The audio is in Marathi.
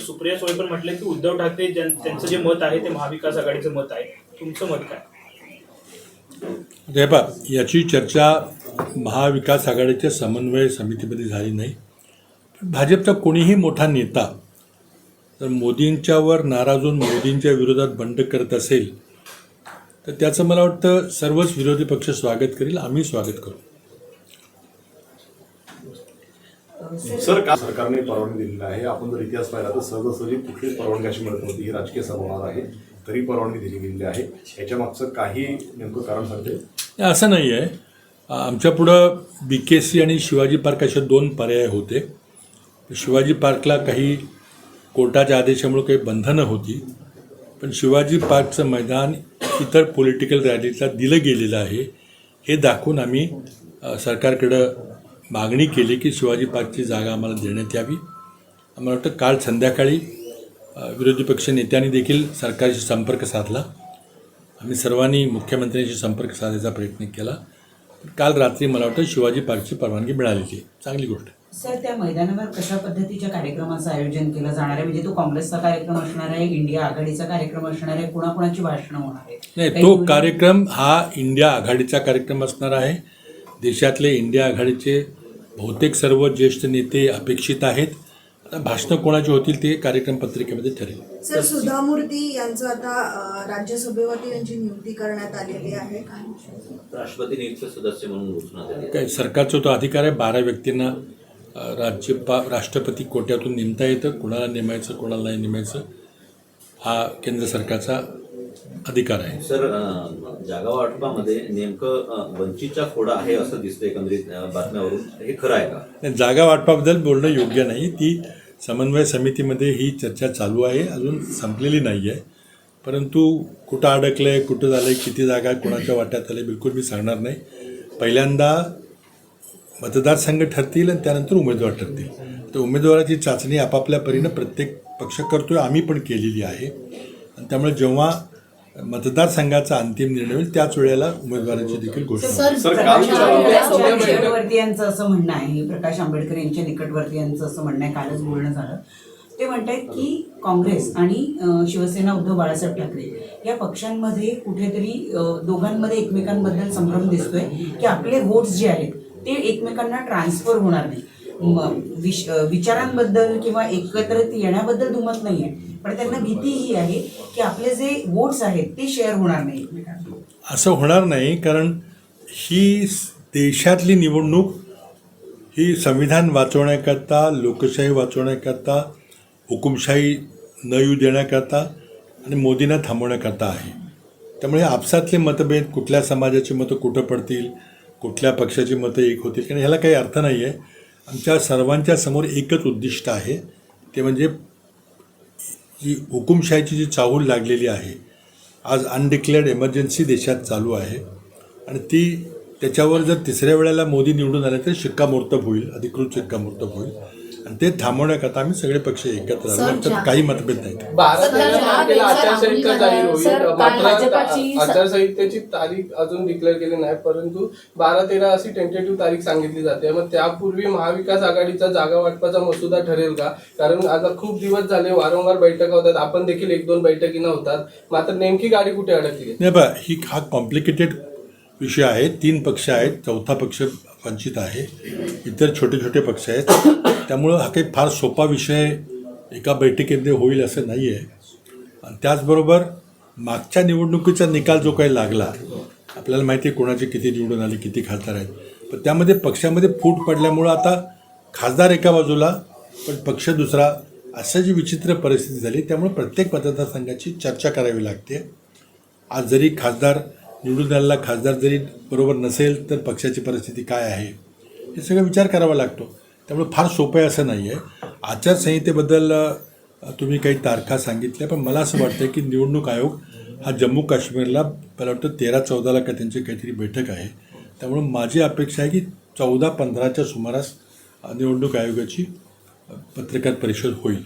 सुप्रिया सोळे पण म्हटलं की उद्धव ठाकरे त्यांचं जे मत आहे ते महाविकास आघाडीचं मत आहे. तुमचं मत काय? हे याची चर्चा महाविकास आघाडीच्या समन्वय समितीमध्ये झाली नाही. भाजपचा कोणीही मोठा नेता जर मोदींच्यावर नाराज होऊन मोदींच्या विरोधात बंड करत असेल तर त्याचं मला वाटतं सर्वच विरोधी पक्ष स्वागत करील आम्ही स्वागत करू. सर का सरकारने परवानगी दिलेली आहे. आपण जर इतिहास पाहिला तर सहजासहजी कुठलीच परवानगी अशी मिळत नव्हती. ही राजकीय सभा होणार आहे. तरी परवानगी दिली गेलेली आहे. याच्या मागचं काही नेमकं कारण सांगते? असं नाही आहे. आमच्या पुढं बी के सी आणि शिवाजी पार्क असे दोन पर्याय होते. शिवाजी पार्कला काही कोर्टाच्या आदेशामुळे काही बंधनं होती. पण शिवाजी पार्कचं मैदान इतर पॉलिटिकल रॅलीला दिलं गेलेलं आहे. हे दाखवून आम्ही सरकारकडं मागणी केली की शिवाजी पार्कची जागा आम्हाला देण्यात यावी. आम्हाला वाटतं काल संध्याकाळी विरोधी पक्ष नेत्यांनी देखील सरकारशी संपर्क साधला. आम्ही सर्वांनी मुख्यमंत्र्यांशी संपर्क साधायचा प्रयत्न केला. काल रात्री मला वाटतं शिवाजी पार्कची परवानगी मिळालेली आहे चांगली गोष्ट. सर त्या मैदानावर कशा पद्धतीच्या कार्यक्रमाचं आयोजन केलं जाणार आहे? म्हणजे तो काँग्रेसचा कार्यक्रम असणार आहे इंडिया आघाडीचा कार्यक्रम असणार आहे कुणाकुणाची भाषणं होणार आहे नाही तो कार्यक्रम हा इंडिया आघाडीचा कार्यक्रम असणार आहे. देशातले इंडिया आघाडीचे बहुतेक सर्व ज्येष्ठ नेते अपेक्षित आहेत. आता भाषणं कोणाची होतील ते कार्यक्रम पत्रिकेमध्ये ठरेल. सर सुधा मूर्ती यांचं आता अ, राज्यसभेवरती यांची नियुक्ती करण्यात आलेली आहे. राष्ट्रपती नियुक्त सदस्य म्हणून घोषणा झाली काय सरकारचा तो अधिकार आहे? बारा व्यक्तींना अ, राज्यपा राष्ट्रपती कोट्यातून नेमता येतं. कोणाला नेमायचं कोणाला नाही नेमायचं हा केंद्र सरकारचा अधिकार आहे. सर जागा वाटपामध्ये नेमकं वंचितचा खोडा आहे असं दिसतं एकंदरीत बातम्यावरून. हे खरं आहे का? नाही, जागा वाटपाबद्दल बोलणं योग्य नाही. ती समन्वय समितीमध्ये ही चर्चा चालू आहे. अजून संपलेली नाही आहे परंतु कुठं अडकलं आहे कुठं झालं आहे किती जागा कोणाच्या वाट्यात आल्या बिलकुल मी सांगणार नाही. पहिल्यांदा मतदारसंघ ठरतील आणि त्यानंतर उमेदवार ठरतील. तर उमेदवाराची चाचणी आपापल्या परीनं प्रत्येक पक्ष करतोय. आम्ही पण केलेली आहे. आणि त्यामुळे जेव्हा मतदारसंघाचा अंतिम निर्णय होईल. त्याच वेळेला उमेदवारांची देखील घोषणा. सर काल प्रकाश निकटवर्तीयांचं असं म्हणणं आहे. प्रकाश आंबेडकर यांच्या निकटवर्तीयांचं असं म्हणणं आहे. कालच बोलणं झालं. ते म्हणतायत की काँग्रेस आणि अं, शिवसेना उद्धव बाळासाहेब ठाकरे या पक्षांमध्ये कुठेतरी अं, दोघांमध्ये एकमेकांबद्दल संभ्रम दिसतोय की आपले वोट्स जे आहेत ते एकमेकांना ट्रान्सफर होणार नाही विश विचारांबद्दल किंवा एकत्रित येण्याबद्दल दुमत नाही आहे पण त्यांना भीती ही आहे की आपले जे वोट्स आहेत ते शेअर होणार नाही. असं होणार नाही कारण ही देशातली निवडणूक ही संविधान वाचवण्याकरता लोकशाही वाचवण्याकरता हुकुमशाही न येऊ देण्याकरता आणि मोदींना थांबवण्याकरता आहे. त्यामुळे आपसातले मतभेद कुठल्या समाजाची मतं कुठं पडतील कुठल्या पक्षाची मतं एक होतील कारण ह्याला काही अर्थ नाही आहे आमच्या सर्वांच्या समोर एकच उद्दिष्ट आहे. ते म्हणजे जी हुकुमशाहीची जी चाहूल लागलेली आहे आज अनडिक्लेअर्ड एमर्जन्सी देशात चालू आहे. आणि ती त्याच्यावर जर तिसऱ्या वेळेला मोदी निवडून आले तर शिक्कामोर्तब होईल अधिकृत शिक्कामोर्तब होईल. आणि ते थांबवण्याकरता आम्ही सगळे पक्ष एकत्र आलो. त्यात काही मतभेद नाहीत. बारा तारखेला आचारसंहिता जाहीर होईल मात्र आचारसंहितेची तारीख अजून डिक्लेअर केली नाही परंतु बारा तेरा अशी टेंटेटिव्ह तारीख सांगितली जाते. मग त्यापूर्वी महाविकास आघाडीचा जागा वाटपाचा मसुदा ठरेल का? कारण आता खूप दिवस झाले वारंवार बैठका होतात. आपण देखील एक दोन बैठकी होतात. मात्र नेमकी गाडी कुठे अडकली? आहे? नाही बा ही हा कॉम्प्लिकेटेड विषय आहे. तीन पक्ष आहेत. चौथा पक्ष वंचित आहे. इतर छोटे छोटे पक्ष आहेत. त्यामुळं हा काही फार सोपा विषय एका बैठकीमध्ये होईल असं नाही आहे आणि त्याचबरोबर मागच्या निवडणुकीचा निकाल जो काही लागला आपल्याला माहिती आहे कोणाचे किती निवडून आले किती खासदार आहेत. पण त्यामध्ये पक्षामध्ये फूट पडल्यामुळं आता खासदार एका बाजूला पण पक्ष दुसरा असं जी विचित्र परिस्थिती झाली त्यामुळे प्रत्येक मतदारसंघाची चर्चा करावी लागते. आज जरी खासदार निवडून आलेला खासदार जरी बरोबर नसेल तर पक्षाची परिस्थिती काय आहे हे सगळं विचार करावा लागतो. त्यामुळे फार सोपं आहे असं नाही आहे आचारसंहितेबद्दल तुम्ही काही तारखा सांगितल्या पण मला असं वाटतं की निवडणूक आयोग हा जम्मू काश्मीरला मला वाटतं तेरा चौदाला का त्यांची काहीतरी बैठक आहे. त्यामुळे माझी अपेक्षा आहे की चौदा पंधराच्या सुमारास निवडणूक आयोगाची पत्रकार परिषद होईल.